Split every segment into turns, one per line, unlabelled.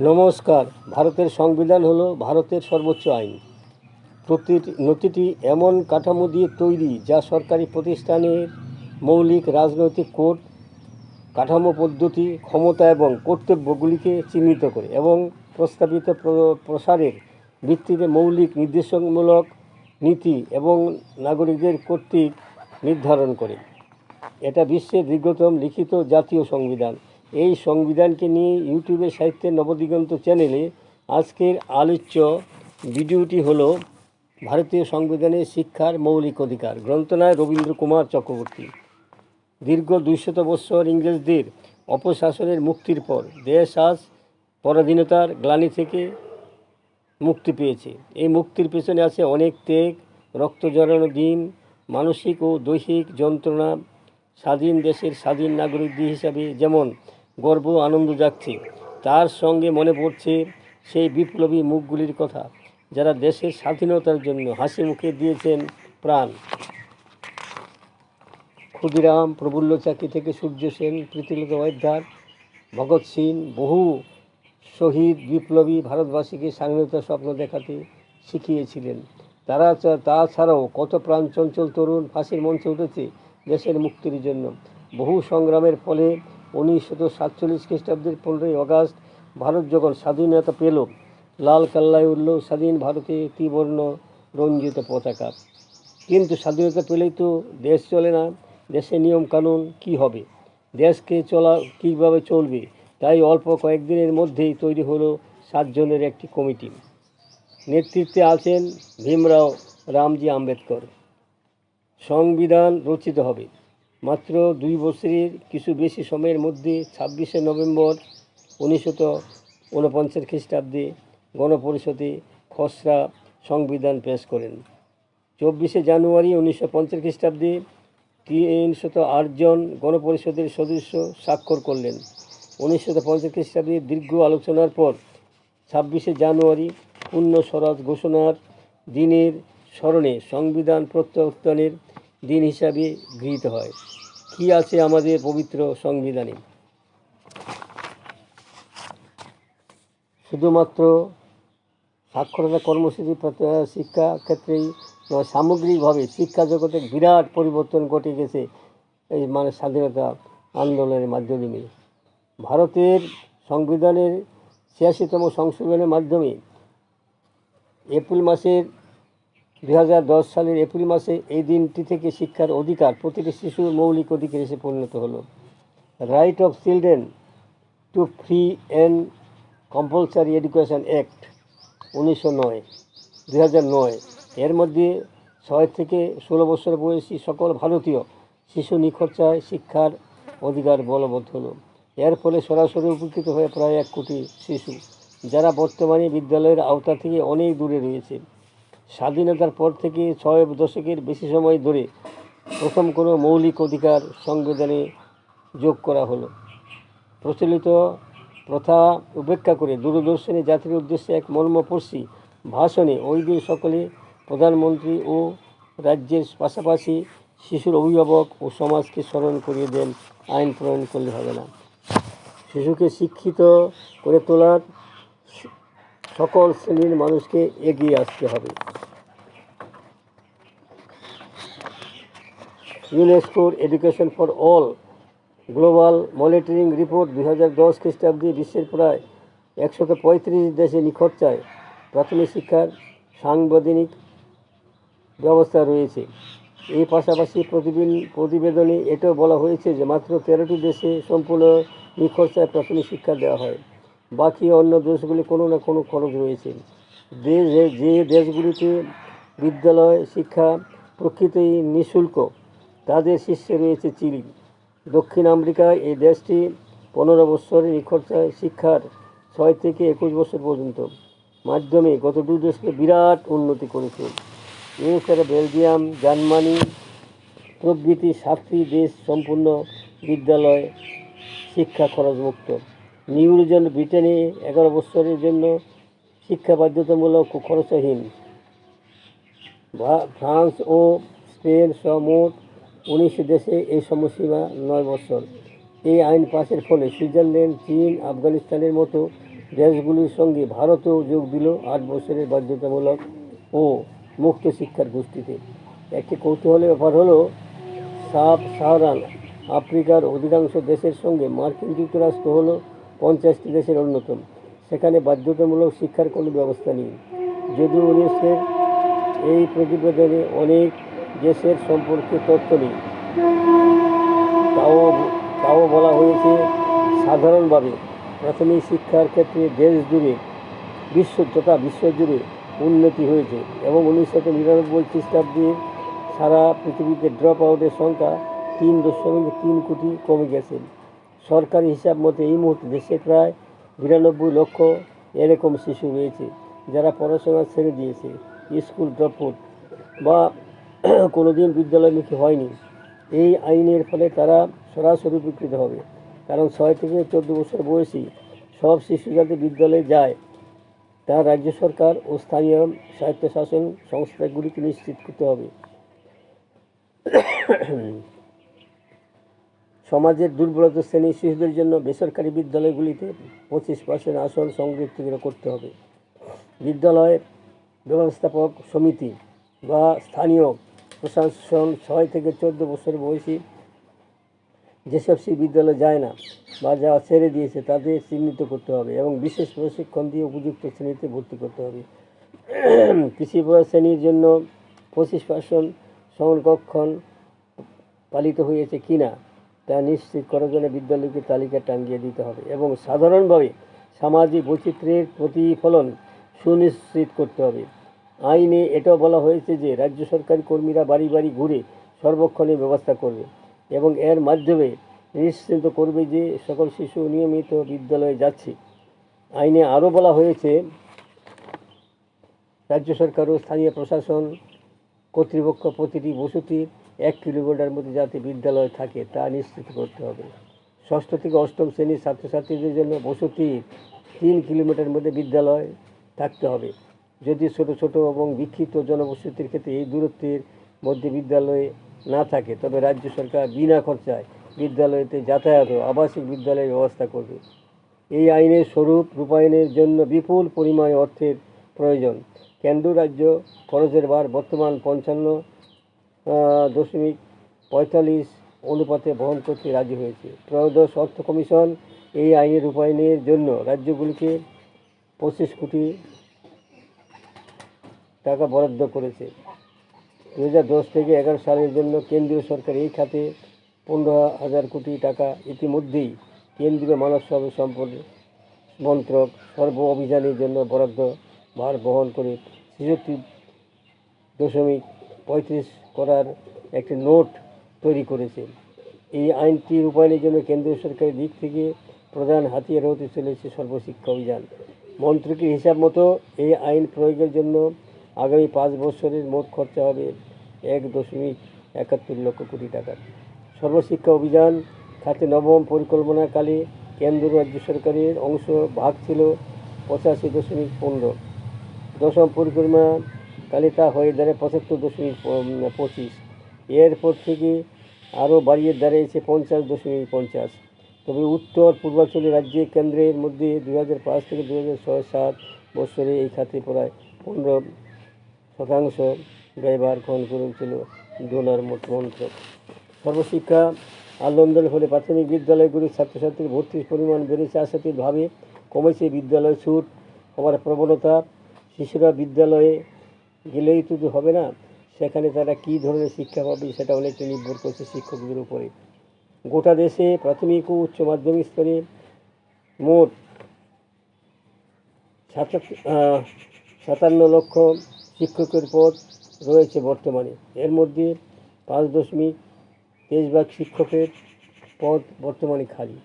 নমস্কার। ভারতের সংবিধান হলো ভারতের সর্বোচ্চ আইন। প্রতিটি নথিটি এমন কাঠামো দিয়ে তৈরি যা সরকারি প্রতিষ্ঠানের মৌলিক রাজনৈতিক কোড, কাঠামো পদ্ধতি, ক্ষমতা এবং কর্তব্যগুলিকে চিহ্নিত করে এবং প্রস্তাবিত প্র- প্রসারের ভিত্তিতে মৌলিক নির্দেশমূলক নীতি এবং নাগরিকদের কর্তৃক নির্ধারণ করে। এটা বিশ্বের দীর্ঘতম লিখিত জাতীয় সংবিধান। এই সংবিধানকে নিয়ে ইউটিউবে সাহিত্যের নবদিগন্ত চ্যানেলে আজকের আলোচ্য ভিডিওটি হলো ভারতীয় সংবিধানের শিক্ষার মৌলিক অধিকার। গ্রন্থনায় রবীন্দ্র কুমার চক্রবর্তী। দীর্ঘ দুইশত বৎসর ইংরেজদের অপশাসনের মুক্তির পর দেশ আজ পরাধীনতার গ্লানি থেকে মুক্তি পেয়েছে। এই মুক্তির পেছনে আছে অনেক ত্যাগ, রক্ত জড়ানো দিন, মানসিক ও দৈহিক যন্ত্রণা স্বাধীন দেশের স্বাধীন নাগরিকদের হিসাবে যেমন গর্ব, আনন্দ যাচ্ছে তার সঙ্গে মনে পড়ছে সেই বিপ্লবী মুখগুলির কথা, যারা দেশের স্বাধীনতার জন্য হাসি মুখে দিয়েছেন প্রাণ। ক্ষুদিরাম, প্রফুল্ল চাকি থেকে সূর্য সেন, প্রীতিলতা ওয়াদ্যার ভগৎ সিং, বহু শহীদ বিপ্লবী ভারতবাসীকে স্বাধীনতার স্বপ্ন দেখাতে শিখিয়েছিলেন। তারা তাছাড়াও কত প্রাণ চঞ্চল তরুণ ফাঁসির মঞ্চে উঠেছে দেশের মুক্তির জন্য। বহু সংগ্রামের ফলে উনিশশত সাতচল্লিশ খ্রিস্টাব্দের পনেরোই আগস্ট ভারত যখন স্বাধীনতা পেল, লাল কাল্লায় উঠল স্বাধীন ভারতে ত্রিবর্ণ রঞ্জিত পতাকা। কিন্তু স্বাধীনতা পেলেই তো দেশ চলে না, দেশের নিয়ম কানুন কি হবে? দেশকে চলা কীভাবে চলবে? তাই অল্প কয়েকদিনের মধ্যেই তৈরি হলো সাতজনের একটি কমিটি। নেতৃত্বে আছেন ভীমরাও রামজি আম্বেদকর। সংবিধান রচিত হবে। মাত্র দুই বছরের কিছু বেশি সময়ের মধ্যে ছাব্বিশে নভেম্বর উনিশশত ঊনপঞ্চাশ খ্রিস্টাব্দে গণপরিষদে খসড়া সংবিধান পেশ করেন। চব্বিশে জানুয়ারি উনিশশো পঞ্চাশ খ্রিস্টাব্দে তিনশত আটজন গণপরিষদের সদস্য স্বাক্ষর করলেন। উনিশশো পঞ্চাশ খ্রিস্টাব্দে দীর্ঘ আলোচনার পর ছাব্বিশে জানুয়ারি পূর্ণ স্বরাজ ঘোষণার দিনের স্মরণে সংবিধান প্রত্যাবর্তনের দিন হিসাবে গৃহীত হয়। কি আছে আমাদের পবিত্র সংবিধানে? শুধুমাত্র সাক্ষরতা কর্মসূচি শিক্ষা ক্ষেত্রেই সামগ্রিকভাবে শিক্ষা জগতে বিরাট পরিবর্তন ঘটে গেছে এই মানে স্বাধীনতা আন্দোলনের মাধ্যমে। ভারতের সংবিধানের ছিয়াশিতম সংশোধনের মাধ্যমে এপ্রিল মাসের দুই হাজার দশ সালের এপ্রিল মাসে এই দিনটি থেকে শিক্ষার অধিকার প্রতিটি শিশুর মৌলিক অধিকার এসে পরিণত হলো। Right of children to free and compulsory education act উনিশশো নয় নয়। এর মধ্যে ছয় থেকে ষোলো বছর বয়সী সকল ভারতীয় শিশু নিখরচায় শিক্ষার অধিকার বলবৎ হলো। এর ফলে সরাসরি উপকৃত হয়ে প্রায় এক কোটি শিশু, যারা বর্তমানে বিদ্যালয়ের আওতা থেকে অনেক দূরে রয়েছে। স্বাধীনতার পর থেকে ছয় দশকের বেশি সময় ধরে প্রথম কোনো মৌলিক অধিকার সংবিধানে যোগ করা হলো। প্রচলিত প্রথা উপেক্ষা করে দূরদর্শনে জাতির উদ্দেশ্যে এক মর্মপর্শী ভাষণে ওই দিন সকলে প্রধানমন্ত্রী ও রাজ্যের পাশাপাশি শিশুর অভিভাবক ও সমাজকে স্মরণ করিয়ে দেন আইন প্রণয়ন করলে হবে না। শিশুকে শিক্ষিত করে তোলার সকল শ্রেণির মানুষকে এগিয়ে আসতে হবে। ইউনেস্কোর education for all global monitoring report দুই হাজার দশ খ্রিস্টাব্দে বিশ্বের প্রায় একশত পঁয়ত্রিশ দেশে নিখরচায় প্রাথমিক শিক্ষার সাংবিধানিক ব্যবস্থা রয়েছে। এই পাশাপাশি প্রতিবেন- প্রতিবেদনে এটাও বলা হয়েছে যে মাত্র তেরোটি দেশে সম্পূর্ণ নিখরচায় প্রাথমিক শিক্ষা দেওয়া হয়। বাকি অন্য দেশগুলি কোনো না কোনো খরচ রয়েছে। দেশ, যে দেশগুলিতে বিদ্যালয় শিক্ষা প্রকৃতই নিঃশুল্ক। তাদের শীর্ষে রয়েছে চিলি। দক্ষিণ আমেরিকায় এই দেশটি পনেরো বছরের নিখরচায় শিক্ষার ছয় থেকে একুশ বছর পর্যন্ত মাধ্যমে গত দু দেশকে বিরাট উন্নতি করেছে। এছাড়া বেলজিয়াম, জার্মানি প্রভৃতি সাতটি দেশ সম্পূর্ণ বিদ্যালয় শিক্ষা খরচমুক্ত। নিউজিল্যান্ড ব্রিটেনে এগারো বছরের জন্য শিক্ষা বাধ্যতামূলক খরচহীন। ফ্রান্স ও স্পেন সহ মোট উনিশ দেশে এই সময়সীমা নয় বছর। এই আইন পাশের ফলে সুইজারল্যান্ড, চীন, আফগানিস্তানের মতো দেশগুলির সঙ্গে ভারতও যোগ দিল আট বছরের বাধ্যতামূলক ও মুক্ত শিক্ষার গোষ্ঠীতে। একটি কৌতূহলের ব্যাপার হলো, সাব সাহারান আফ্রিকার অধিকাংশ দেশের সঙ্গে মার্কিন যুক্তরাষ্ট্র হলো পঞ্চাশটি দেশের অন্যতম। সেখানে বাধ্যতামূলক শিক্ষার কোনো ব্যবস্থা নেই। যদিও ইউনেস্কোর এই প্রতিবেদনে অনেক দেশের সম্পর্কে তথ্য নেই। তাও তাও বলা হয়েছে সাধারণভাবে প্রাথমিক শিক্ষার ক্ষেত্রে দেশ জুড়ে বিশ্ব তথা বিশ্বজুড়ে উন্নতি হয়েছে এবং উনিশশো নিরানব্বই খ্রিস্টাব্দে সারা পৃথিবীতে ড্রপ আউটের সংখ্যা তিন দশমিক তিন কোটি কমে গেছে। সরকারি হিসাব মতে এই মুহূর্তে দেশে প্রায় বিরানব্বই লক্ষ এরকম শিশু রয়েছে যারা পড়াশোনা ছেড়ে দিয়েছে, স্কুল ড্রপ আউট বা কোনোদিন বিদ্যালয়মুখী হয়নি। এই আইনের ফলে তারা সরাসরি উপকৃত হবে। কারণ ছয় থেকে চোদ্দ বছর বয়সী সব শিশু যাতে বিদ্যালয়ে যায়, তা রাজ্য সরকার ও স্থানীয় স্বায়ত্তশাসন সংস্থাগুলিকে নিশ্চিত করতে হবে। সমাজের দুর্বলতা শ্রেণির শিশুদের জন্য বেসরকারি বিদ্যালয়গুলিতে পঁচিশ পার্সেন্ট আসন সংরক্ষিত করতে হবে। বিদ্যালয় ব্যবস্থাপক সমিতি বা স্থানীয় প্রশাসন ছয় থেকে চোদ্দ বছর বয়সী যেসব বিদ্যালয়ে যায় না বা যারা ছেড়ে দিয়েছে তাদের চিহ্নিত করতে হবে এবং বিশেষ প্রশিক্ষণ দিয়ে উপযুক্ত শ্রেণীতে ভর্তি করতে হবে। কৃষি শ্রেণির জন্য পঁচিশ পার্সেন্ট সংরক্ষণ পালিত হয়েছে কিনা তা নিশ্চিত করার জন্য বিদ্যালয়কে তালিকা টাঙ্গিয়ে দিতে হবে এবং সাধারণভাবে সামাজিক বৈচিত্র্যের প্রতিফলন সুনিশ্চিত করতে হবে। আইনে এটাও বলা হয়েছে যে রাজ্য সরকারি কর্মীরা বাড়ি বাড়ি ঘুরে সর্বক্ষণের ব্যবস্থা করবে এবং এর মাধ্যমে নিশ্চিত করবে যে সকল শিশু নিয়মিত বিদ্যালয়ে যাচ্ছে। আইনে আরও বলা হয়েছে, রাজ্য সরকার ও স্থানীয় প্রশাসন কর্তৃপক্ষ প্রতিটি বসতির এক কিলোমিটার মধ্যে যাতে বিদ্যালয় থাকে তা নিশ্চিত করতে হবে। ষষ্ঠ থেকে অষ্টম শ্রেণির ছাত্রছাত্রীদের জন্য বসতির তিন কিলোমিটার মধ্যে বিদ্যালয় থাকতে হবে। যদি ছোট ছোট এবং বিক্ষিপ্ত জনবসতির ক্ষেত্রে এই দূরত্বের মধ্যে বিদ্যালয়ে না থাকে, তবে রাজ্য সরকার বিনা খরচায় বিদ্যালয়তে যাতায়াত ও আবাসিক বিদ্যালয়ের ব্যবস্থা করবে। এই আইনের স্বরূপ রূপায়ণের জন্য বিপুল পরিমাণে অর্থের প্রয়োজন। কেন্দ্র রাজ্য খরচের বার বর্তমান পঞ্চান্ন দশমিক পঁয়তাল্লিশ অনুপাতে বহন করতে রাজি হয়েছে। ত্রয়োদশ অর্থ কমিশন এই আইনের রূপায়ণের জন্য রাজ্যগুলিকে পঁচিশ কোটি টাকা বরাদ্দ করেছে। দু হাজার দশ থেকে এগারো সালের জন্য কেন্দ্রীয় সরকার এই খাতে পনেরো হাজার কোটি টাকা ইতিমধ্যেই কেন্দ্রীয় মানব সম্পদ মন্ত্রক সর্ব অভিযানের জন্য বরাদ্দ ভার বহন করে ছেষট্টি দশমিক পঁয়ত্রিশ করার একটি নোট তৈরি করেছে। এই আইনটি রূপায়ণের জন্য কেন্দ্রীয় সরকারের দিক থেকে প্রধান হাতিয়ার হতে চলেছে সর্বশিক্ষা অভিযান। মন্ত্রকের হিসাব মতো এই আইন প্রয়োগের জন্য আগামী পাঁচ বছরের মোট খরচা হবে এক দশমিক একাত্তর লক্ষ কোটি টাকা। সর্বশিক্ষা অভিযান খাতে নবম পরিকল্পনাকালে কেন্দ্র রাজ্য সরকারের অংশ ভাগ ছিল পঁচাশি দশমিক পনেরো। দশম পরিকল্পনাকালে তা হয়ে দাঁড়ায় পঁচাত্তর দশমিক পঁচিশ। এরপর থেকে আরও বাড়িয়ে দাঁড়িয়েছে পঞ্চাশ দশমিক পঞ্চাশ। তবে উত্তর পূর্বাঞ্চলীয় রাজ্যে কেন্দ্রের মধ্যে দু হাজার পাঁচ থেকে দু হাজার ছয় সাত বছরে এই খাতে প্রায় পনেরো শতাংশ ব্যয়ভার গ্রহণ করেছিল ডোনার মন্ত্রক সর্বশিক্ষা আন্দোলনের ফলে প্রাথমিক বিদ্যালয়গুলির ছাত্রছাত্রীর ভর্তির পরিমাণ বেড়েছে আশাতীতভাবে কমেছে বিদ্যালয় ছুট। হওয়ার প্রবণতা, শিশুরা বিদ্যালয়ে গেলেই তো হবে না। সেখানে তারা কী ধরনের শিক্ষা পাবে সেটা অনেকটা নির্ভর করছে শিক্ষকদের উপরে। গোটা দেশে প্রাথমিক ও উচ্চ মাধ্যমিক স্তরে মোট সাতান্ন লক্ষ শিক্ষকের পদ রয়েছে বর্তমানে। এর মধ্যে পাঁচ দশমিক তেইশ ভাগ শিক্ষকের পদ বর্তমানে খালি।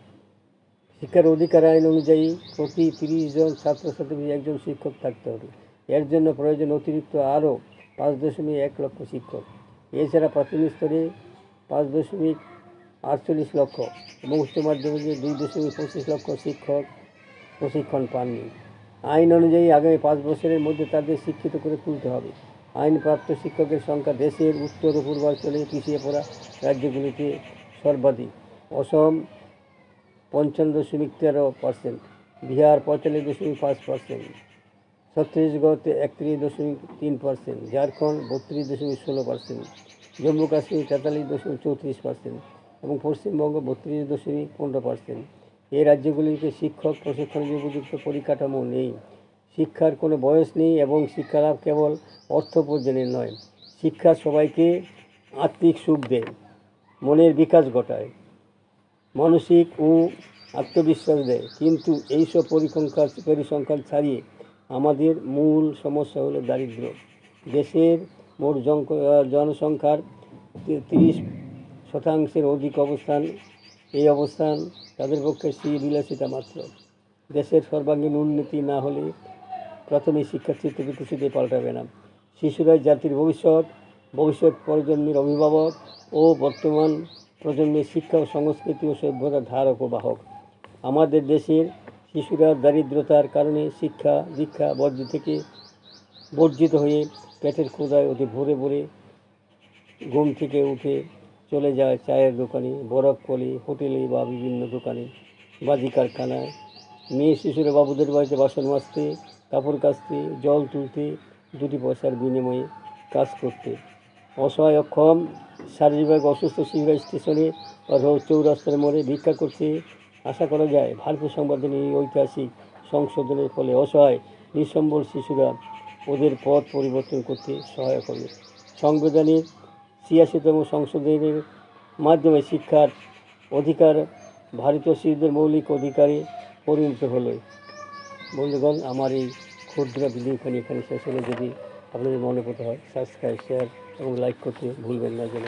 শিক্ষার অধিকার আইন অনুযায়ী প্রতি তিরিশ জন ছাত্রছাত্রী একজন শিক্ষক থাকতে হবে। এর জন্য প্রয়োজন অতিরিক্ত আরও পাঁচ দশমিক এক লক্ষ শিক্ষক। এছাড়া প্রাথমিক স্তরে পাঁচ দশমিক আটচল্লিশ লক্ষ এবং উচ্চ মাধ্যমিকে দুই দশমিক পঁচিশ লক্ষ শিক্ষক প্রশিক্ষণ পাননি। আইন অনুযায়ী আগামী পাঁচ বছরের মধ্যে তাদের শিক্ষিত করে তুলতে হবে। আইনপ্রাপ্ত শিক্ষকের সংখ্যা দেশের উত্তর ও পূর্বাঞ্চলে পিছিয়ে পড়া রাজ্যগুলিতে সর্বাধিক। অসম পঞ্চান্ন দশমিক তেরো পার্সেন্ট, বিহার পঁয়তাল্লিশ দশমিক পাঁচ পার্সেন্ট ছত্তিশগড় একত্রিশ দশমিক তিন পার্সেন্ট, ঝাড়খণ্ড বত্রিশ দশমিক ষোলো পার্সেন্ট, জম্মু কাশ্মীর তেতাল্লিশ দশমিক চৌত্রিশ পার্সেন্ট এবং পশ্চিমবঙ্গ বত্রিশ দশমিক পনেরো পার্সেন্ট। এই রাজ্যগুলিতে শিক্ষক প্রশিক্ষণের উপযুক্ত পরিকাঠামো নেই। শিক্ষার কোনো বয়স নেই এবং শিক্ষালাভ কেবল অর্থ উপার্জনের নয়। শিক্ষা সবাইকে আত্মিক সুখ দেয়, মনের বিকাশ ঘটায়, মানসিক ও আত্মবিশ্বাস দেয়। কিন্তু এইসব পরিসংখ্যান পরিসংখ্যান ছাড়িয়ে আমাদের মূল সমস্যা হলো দারিদ্র্য। দেশের মোট জনসংখ্যার তিরিশ শতাংশের অধিক অবস্থান এই অবস্থান তাদের পক্ষে বিলাসিতা মাত্র। দেশের সর্বাঙ্গীন উন্নতি না হলে প্রাথমিক শিক্ষার চিত্র কিছুতে পাল্টাবে না। শিশুরাই জাতির ভবিষ্যৎ ভবিষ্যৎ প্রজন্মের অভিভাবক ও বর্তমান প্রজন্মের শিক্ষা ও সংস্কৃতি ও সভ্যতার ধারক ও বাহক। আমাদের দেশের শিশুরা দারিদ্রতার কারণে শিক্ষা, দীক্ষা, বর্জ্য থেকে বর্জিত হয়ে পেটের ক্ষুদায় অতি ভোরে ভোরে ঘুম থেকে উঠে চলে যায় চায়ের দোকানে, বরফ কলে, হোটেলে বা বিভিন্ন দোকানে বাজি কারখানায় মেয়ে শিশুরা বাবুদের বাড়িতে বাসন মাজতে, কাপড় কাচতে, জল তুলতে, দুটি পয়সার বিনিময়ে কাজ করতে। অসহায় অক্ষম, শারীরিকভাবে অসুস্থ শিশুরা স্টেশনে অথবা চৌরাস্তার মোড়ে ভিক্ষা করতে আশা করা যায় ভারতীয় সংবিধানের এই ঐতিহাসিক সংশোধনের ফলে অসহায়, নিঃসম্বল শিশুরা ওদের পথ পরিবর্তন করতে সহায়ক হবে। সংবিধানের ছিয়াশিতম সংশোধনের মাধ্যমে শিক্ষার অধিকার ভারতীয় শিশুদের মৌলিক অধিকারে পরিণত হলো। বন্ধুগণ, আমার এই ক্ষুদ্র ভিডিওখানি এখানে শেষ হলে। যদি আপনাদের মনে পড়তে হয় সাবস্ক্রাইব শেয়ার এবং লাইক করতে ভুলবেন না যেন।